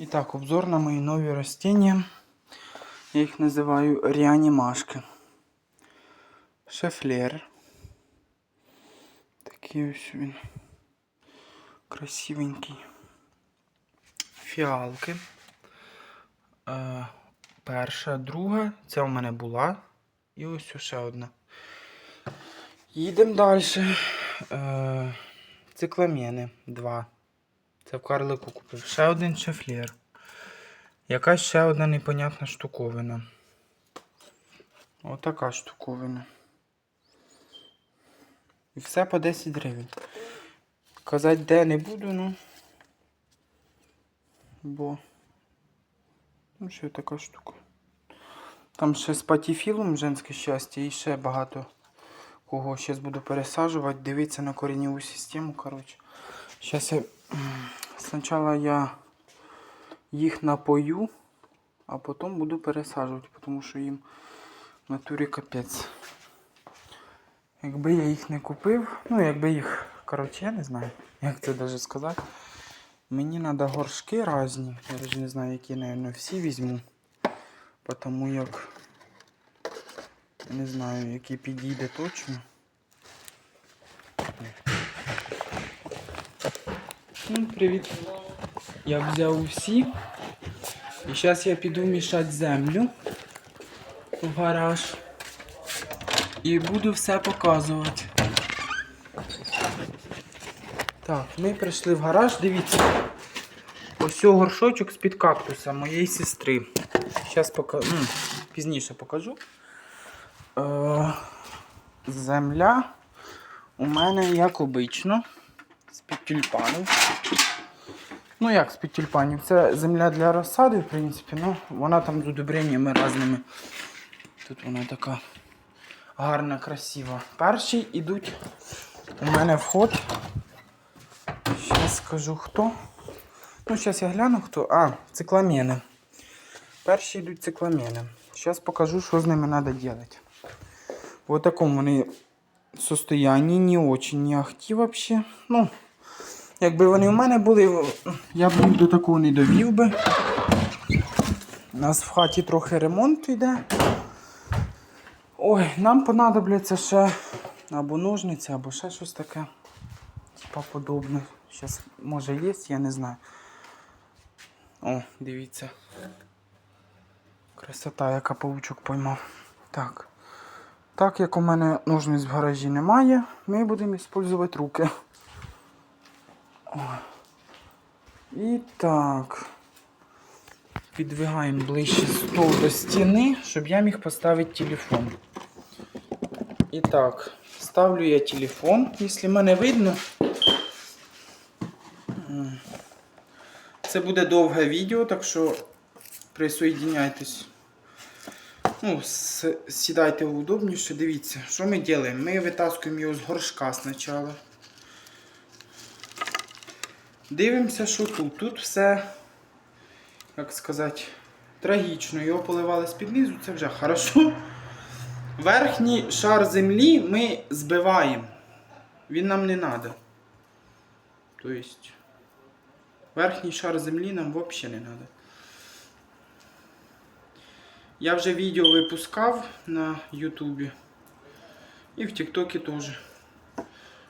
Итак, обзор на мои новые растения. Я их называю реанімашки. Шефлер. Такий ось він. Красивенький. Фіалки. Е, перша, друга. Це у мене була. І ось ще одна. Їдемо далі. Е, цикламени. Два. Це в карлику купив. Ще один шефлер. Якась ще одна непонятна штуковина. Отака штуковина. І все по 10 гривень. Казати де не буду, ну. Бо. Ну, ще така штука. Там ще з патіфілом женське щастя і ще багато кого зараз буду пересаджувати. Дивитися на кореневу систему. Коротше. Зараз я. Спочатку я їх напою, а потім буду пересаджувати, тому що їм в натурі капець. Якби я їх не купив, ну якби їх, коротше, я не знаю, як це навіть сказати. Мені треба горшки різні. Я навіть не знаю, які, мабуть, всі візьму. Тому як не знаю, який підійде точно. Ну, привіт. Я взяв усі. І зараз я піду мішати землю в гараж. І буду все показувати. Так, ми прийшли в гараж, дивіться. Ось горшочок з-під кактуса моєї сестри. Зараз покажу. Пізніше покажу. Е, земля у мене як обично. Тюльпанів. Ну як з-під тюльпанів? Це земля для розсади, в принципі, ну вона там з удобреннями різними. Тут вона така гарна, красива. Перші йдуть у мене вход. Зараз скажу хто. Ну, зараз я гляну хто. А, цикламени. Перші йдуть цикламени. Зараз покажу, що з ними треба робити. В такому вони состоянии не очень не ахті вообще. Ну, якби вони в мене були, я б їх до такого не довів би. У нас в хаті трохи ремонт йде. Ой, нам понадобляться ще або ножниці, або ще щось таке. Типа подобне. Зараз може є, я не знаю. О, дивіться. Красота, яка паучок поймав. Так. Так як у мене ножниць в гаражі немає, ми будемо використовувати руки. І так. Підвигаємо ближче стол до стіни, щоб я міг поставити телефон. І так, ставлю я телефон, якщо мене видно. Це буде довге відео, так що присоединяйтесь. Ну, сідайте удобніше, дивіться, що ми робимо? Ми витаскуємо його з горшка спочатку. Дивимося, що тут. Тут все, як сказати, трагічно. Його поливали з-під низу, це вже хорошо. Верхній шар землі ми збиваємо. Він нам не треба. Тобто, верхній шар землі нам взагалі не треба. Я вже відео випускав на Ютубі. І в Тіктокі теж.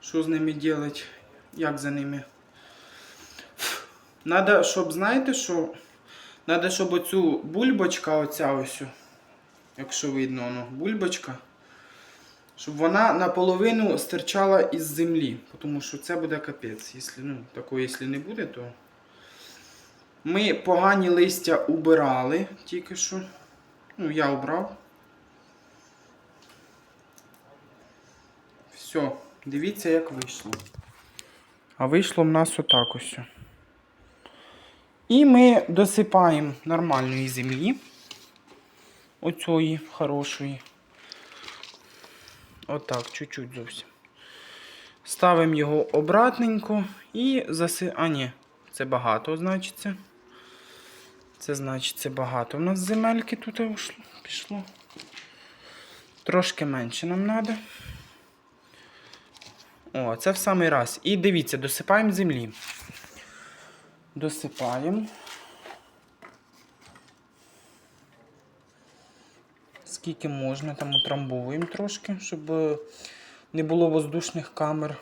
Що з ними робити, як за ними. Надо, щоб, знаєте, що. Надо, щоб оцю бульбочка, оця ось, якщо видно, воно, бульбочка, щоб вона наполовину стирчала із землі. Тому що це буде капець. Якщо, ну, такого, якщо не буде, то. Ми погані листя убирали тільки що. Ну, я обрав. Все, дивіться, як вийшло. А вийшло в нас отак ось. І ми досипаємо нормальної землі. Оцієї хорошої. Отак, чуть-чуть зовсім. Ставимо його обратненько і заси... А, ні, це багато, значиться. Це значить це багато. У нас земельки тут пішло. Трошки менше нам треба. О, це в самий раз. І дивіться, досипаємо землі досипаємо. Скільки можна, там утрамбовуємо трошки, щоб е, не було воздушних камер.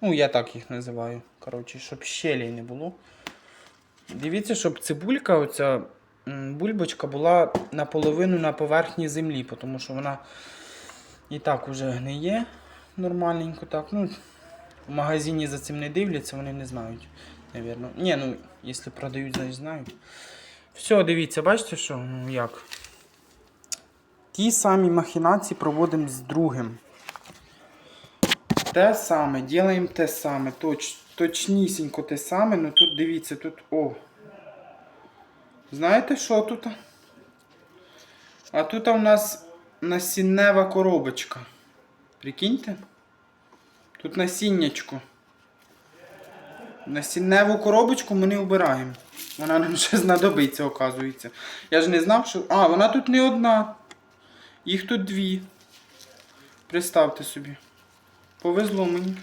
Ну, я так їх називаю. Коротше, щоб щелі не було. Дивіться, щоб цибулька, оця бульбочка, була наполовину на поверхні землі, тому що вона і так уже гниє нормальненько. так. Ну, В магазині за цим не дивляться, вони не знають. Навірно. Ні, ну, якщо продають, значить знають. Все, дивіться, бачите, що? Ну як? Ті самі махінації проводимо з другим. Те саме, ділаємо те саме, точ, точнісінько те саме, ну тут дивіться, тут о. Знаєте, що тут? А тут у нас насіннева коробочка. Прикиньте? Тут насіннячко. Насінневу коробочку ми не обираємо. Вона нам ще знадобиться, оказується. Я ж не знав, що. А, вона тут не одна. Їх тут дві. Представте собі. Повезло мені.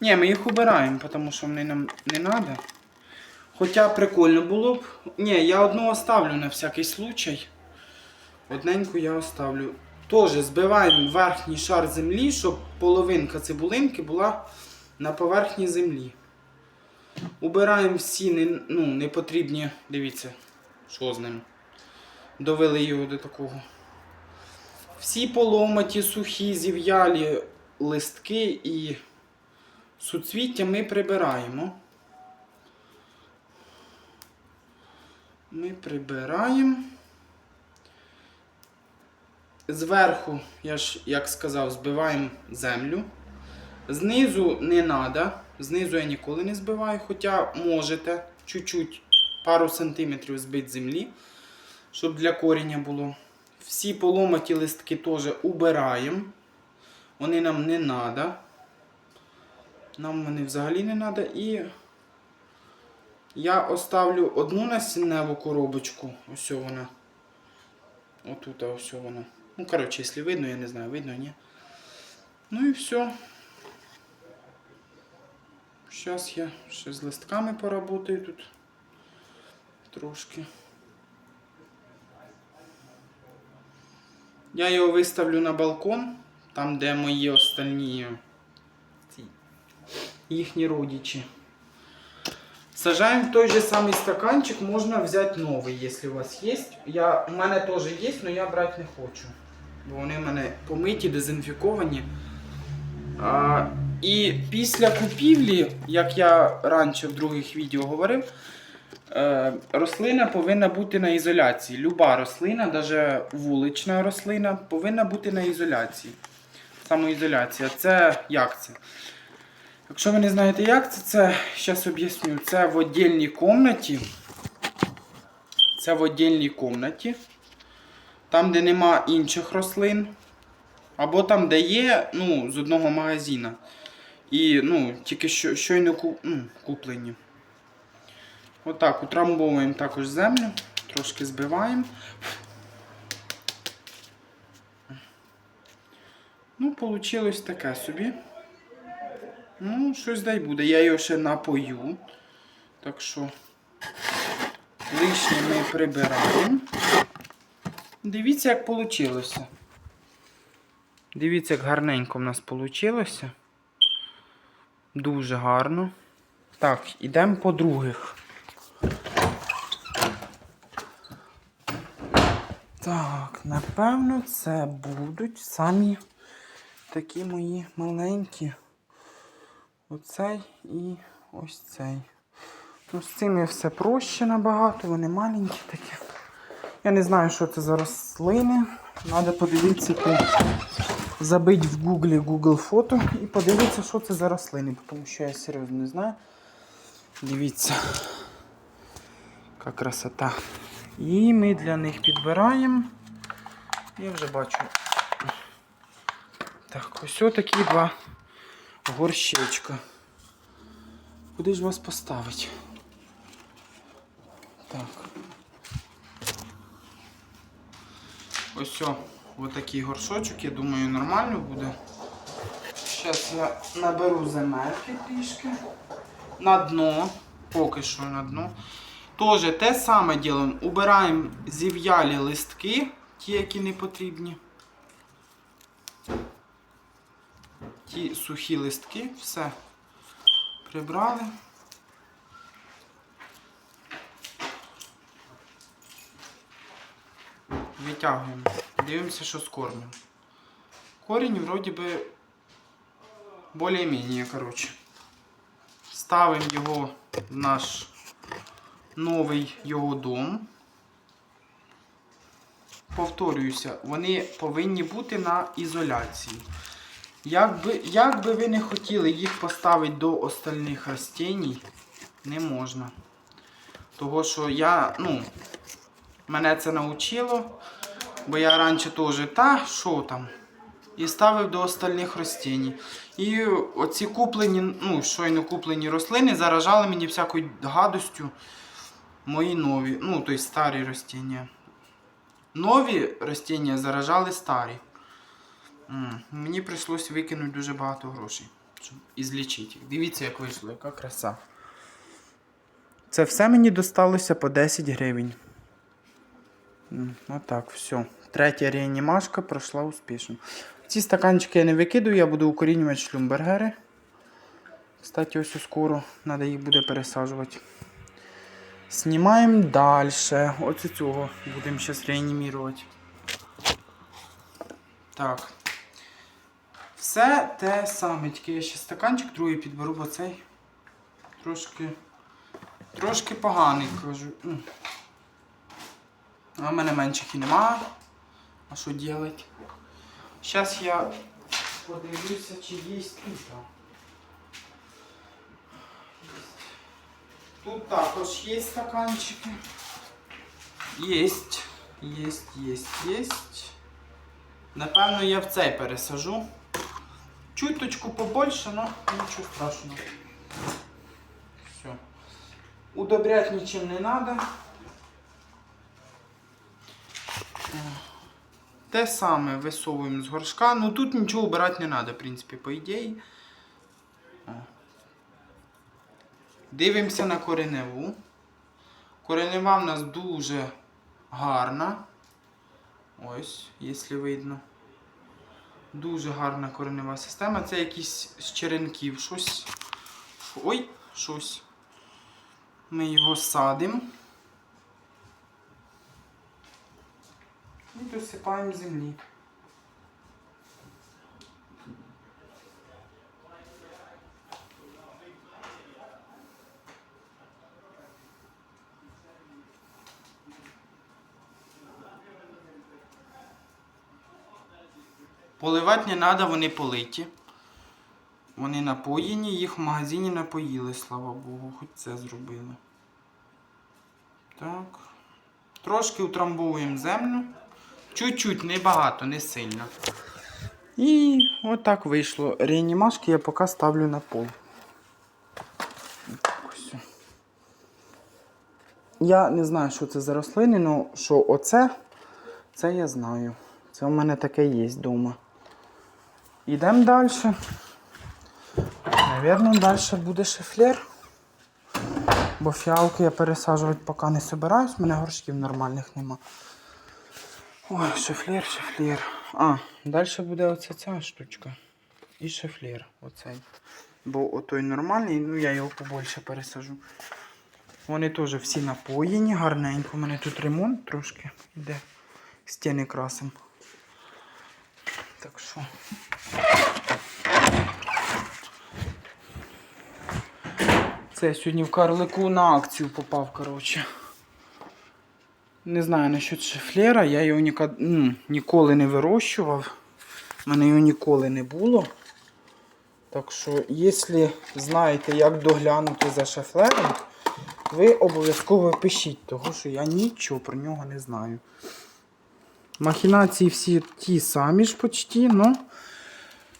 Ні, ми їх обираємо, тому що вони нам не треба. Хоча прикольно було б. Ні, я одну оставлю на всякий случай. Одненьку я оставлю. Тоже збиваємо верхній шар землі, щоб половинка цибулинки була на поверхні землі. Убираємо всі не, ну, непотрібні, дивіться, що з ним. Довели його до такого. Всі поломаті, сухі, зів'ялі листки і суцвіття ми прибираємо. Ми прибираємо. Зверху, я ж як сказав, збиваємо землю. Знизу не треба. Знизу я ніколи не збиваю, хоча можете чуть-чуть пару сантиметрів збити землі, щоб для коріння було. Всі поломаті листки теж убираємо. Вони нам не треба. Нам вони взагалі не треба. І я оставлю одну насінневу коробочку. Ось вона. Отут ось вона. Ну, коротше, якщо видно, я не знаю, видно, ні. Ну і все. Зараз я ще з листками поработаю тут трошки. Я його виставлю на балкон, там, де мої остальні їхні родичі. Сажаємо в той же самий стаканчик, можна взяти новий, якщо у вас є. Я, у мене теж є, але я брати не хочу. Бо вони в мене помиті, дезінфіковані. А, і після купівлі, як я раніше в других відео говорив, е, рослина повинна бути на ізоляції. Люба рослина, навіть вулична рослина, повинна бути на ізоляції. Самоізоляція. Це як це? Якщо ви не знаєте, як це, це зараз об'ясню. Це в віддільній кімнаті. Це в віддільній кімнаті. Там, де нема інших рослин. Або там, де є, ну, з одного магазина. І ну, тільки що, щойно ку, ну, куплені. Отак, утрамбовуємо також землю, трошки збиваємо. Ну, вийшло таке собі. Ну, щось дай буде. Я його ще напою. Так що лишнє ми прибираємо. Дивіться, як вийшло. Дивіться, як гарненько в нас вийшло. Дуже гарно. Так, ідемо по других. Так, напевно, це будуть самі такі мої маленькі. Оцей і ось цей. Ну, з цими все проще набагато, вони маленькі такі. Я не знаю, що це за рослини. Треба подивитися, по... забити в гуглі Google фото і подивитися, що це за рослини, тому що я серйозно не знаю. Дивіться, яка красота. І ми для них підбираємо. Я вже бачу. Так, ось такі два горщечка. Куди ж вас поставити? Так. Ось о, отакий горшочок, я думаю, нормально буде. Зараз я наберу земельки трішки. На дно. Поки що на дно. Тоже те саме ділимо. Убираємо зів'ялі листки. ті, які не потрібні. Ті сухі листки, все прибрали. Витягуємо. Дивимося, що з кормом. Корінь вроді би більш-менш, коротше. Ставимо його в наш новий його дом. Повторююся, вони повинні бути на ізоляції. Як би, як би ви не хотіли їх поставити до остальних растінь, не можна. Того, що я, ну, мене це навчило, бо я раніше теж, та що там, і ставив до остальних растінь. І оці куплені, ну, щойно куплені рослини заражали мені всякою гадостю мої нові, ну, тобто старі растіння. Нові растіння заражали старі. Мені прийшлось викинути дуже багато грошей, щоб ізлічити їх. Дивіться, як вийшло, яка краса. Це все мені досталося по 10 гривень. Отак, все. Третя реанімашка пройшла успішно. Ці стаканчики я не викидаю, я буду укорінювати шлюмбергери. Кстати, ось скоро треба їх буде пересаджувати. Знімаємо далі. Оце цього будемо зараз реанімувати. Так. Все те саме, тільки я ще стаканчик другий підберу, бо цей трошки. Трошки поганий, кажу. А в мене менших і нема. А що робити? Зараз я подивлюся, чи є тут. Тут також є стаканчики. Єсть. Єсть, єсть, єсть. Напевно, я в цей пересажу. Чуточку побольше, але нічого страшного. Все. Удобрять нічим не треба. Те саме висовуємо з горшка. Ну тут нічого убирати не треба, в принципі, по ідеї. Дивимося на кореневу. Коренева в нас дуже гарна. Ось, якщо видно. Дуже гарна коренева система. Це якийсь з черенків. Щось. Ой, щось. Ми його садимо. І досипаємо землі. Поливати не треба, вони политі. Вони напоєні, їх в магазині напоїли, слава Богу, хоч це зробили. Так. Трошки утрамбовуємо землю. Чуть-чуть, не багато, не сильно. І отак вийшло. Реанімашки я поки ставлю на пол. Я не знаю, що це за рослини, але що оце, це я знаю. Це у мене таке є вдома. Йдемо далі. Навірно, далі буде шифлер. Бо фіалки я пересаджувати поки не собираюсь, у мене горшків нормальних нема. Ой, шифлер, шифлер. А, далі буде оця ця штучка. І шифлер. Оцей. Бо отой нормальний, ну я його побольше пересажу. Вони теж всі напоєні, гарненько. У мене тут ремонт трошки йде. Стіни красим. Так що. Це я сьогодні в карлику на акцію попав, коротше. Не знаю насчет шифлера, я його ніка... ніколи не вирощував. У мене його ніколи не було. Так що, якщо знаєте, як доглянути за шифлером, ви обов'язково пишіть, тому що я нічого про нього не знаю. Махінації всі ті самі ж почти, але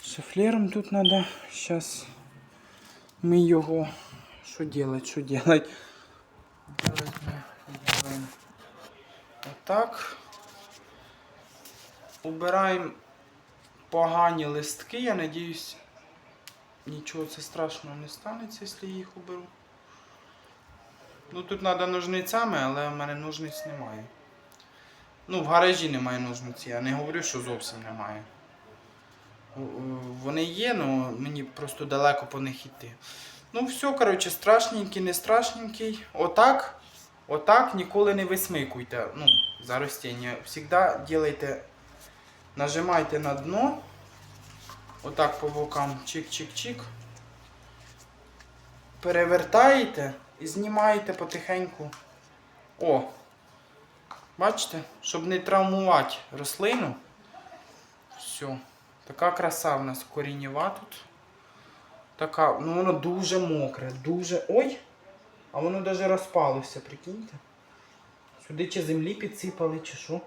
шифлером тут треба зараз ми його. Що делать, що делать? Отак. Убираємо погані листки. Я надіюсь, нічого це страшного не станеться, якщо я їх уберу. Ну тут треба ножницями, але в мене ножниць немає. Ну, в гаражі немає ножниці, я не говорю, що зовсім немає. Вони є, але мені просто далеко по них йти. Ну, все, коротше, страшненький, не страшненький. Отак, отак ніколи не висмикуйте. Ну, за ростіння. Всегда делайте, нажимайте на дно. Отак по бокам чик-чик-чик. Перевертаєте і знімаєте потихеньку. О! Бачите? Щоб не травмувати рослину. Все. Така краса в нас корінєва тут. Така, ну воно дуже мокре, дуже. Ой! А воно навіть розпалося, прикиньте. Сюди чи землі підсипали, чи що.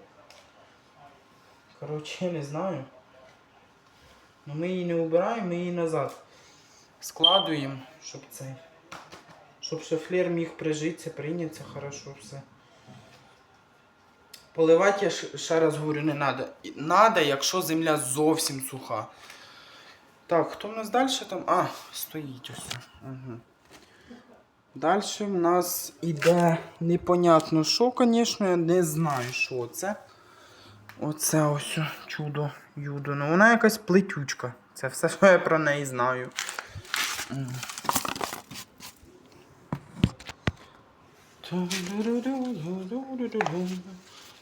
Коротше, не знаю. Ну ми її не вбираємо, ми її назад складуємо, щоб цей. Щоб шафлер міг прижитися, прийнятися хорошо все. Поливати я ще раз говорю, не треба. Надо, якщо земля зовсім суха. Так, хто в нас далі там? А, стоїть ось. Угу. Далі в нас іде непонятно що, звісно, я не знаю, що це. Оце ось чудо юдо. Ну вона якась плетючка. Це все, що я про неї знаю.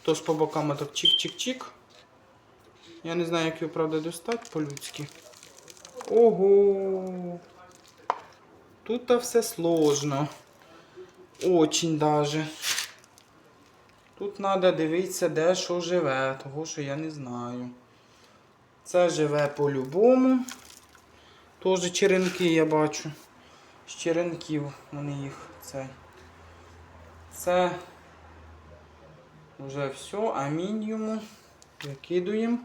Тож по бокам так чик-чик-чик. Я не знаю, як його правда достати по-людськи. Ого! Тут все сложно. Очень даже. Тут треба дивитися, де що живе, того що я не знаю. Це живе по-любому. Теж черенки я бачу. З черенків вони їх цей. Це вже все, амініуму. Викидуємо.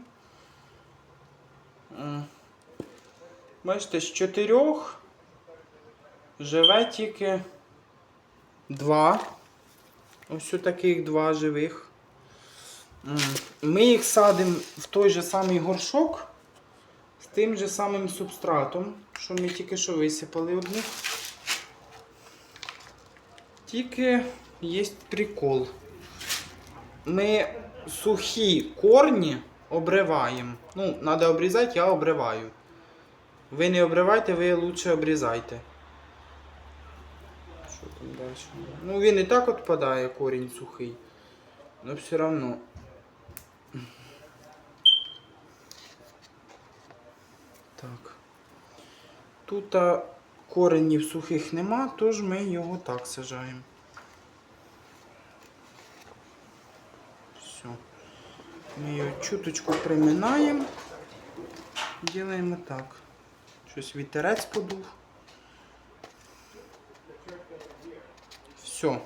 Бачите, з чотирьох живе тільки два. Ось таких два живих. Ми їх садимо в той же самий горшок з тим же самим субстратом, що ми тільки що висипали одних. Тільки є прикол. Ми сухі корні обриваємо. Ну, треба обрізати, я обриваю. Ви не обривайте, ви лучше обрізайте. Що там далі? Ну він і так відпадає корінь сухий. Но все равно. Так. Тут коренів сухих нема, тож ми його так сажаємо. Все. Ми його чуточку приминаємо. Ділаємо так. Щось вітерець подув. Все.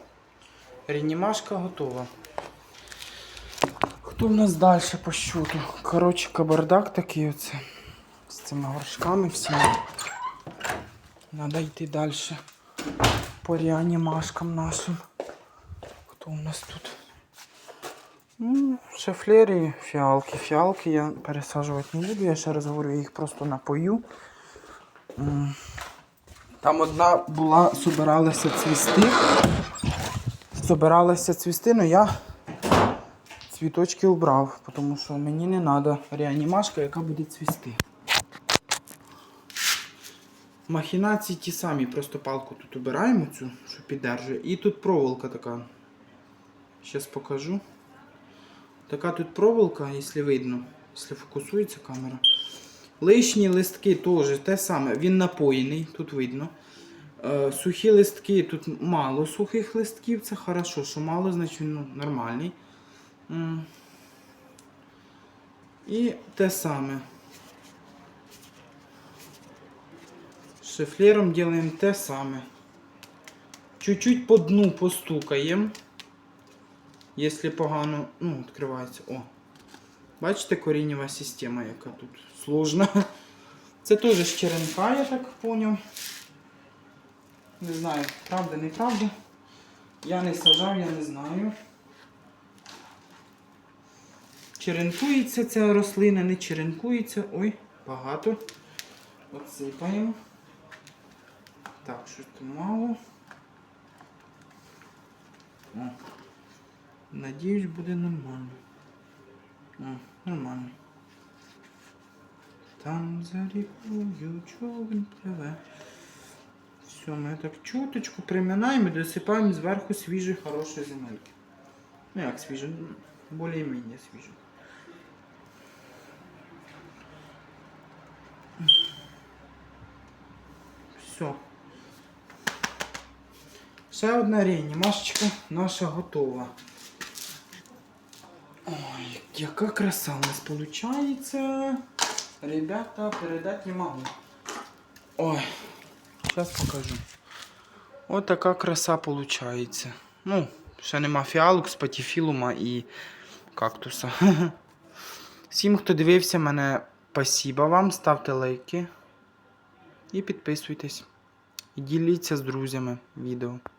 Реанімашка готова. Хто в нас далі по щоту? Коротше, кабардак такий оце. З цими горшками всіма. Надо йти далі. По реанімашкам нашим. Хто у нас тут? Ну, шефлері, фіалки. Фіалки я пересаджувати не буду, я ще раз говорю, я їх просто напою. Там одна була, собиралася цвісти. Собиралася цвісти, але я цвіточки убрав, тому що мені не треба реанімашка, яка буде цвісти. Махінації ті самі, просто палку тут убираємо цю, що піддержує. І тут проволока така. Зараз покажу. Така тут проволока, якщо видно, якщо фокусується камера. Лишні листки теж те саме. Він напоєний, тут видно. Е, Сухі листки, тут мало сухих листків, це хорошо, що мало, значить ну, нормальний. І те саме. Шифлером робимо те саме. Чуть-чуть по дну постукаємо. Якщо погано, ну, відкривається. О. Бачите, корінєва система, яка тут сложна. Це теж черенка, я так поняв. Не знаю, правда, неправда. Я не сажав, я не знаю. Черенкується ця рослина, не черенкується. Ой, багато. Отсипаємо. Так, щось тут мало. О. Надіюсь, буде нормально. М, Нормально. Там за рікою човен пливе. Все, ми так чуточку приминаємо і досипаємо зверху свіжі хороші земельки. Ну як свіжі? Более-менее свіжі. Все. Ще одна реанімашечка наша готова. Ой, яка краса у нас виходить. Ребята, передати не можу. Ой, зараз покажу. От така краса виходить. Ну, ще нема фіалок, спатіфілума і кактуса. Всім, хто дивився мене, спасіба вам. Ставте лайки і підписуйтесь. І діліться з друзями відео.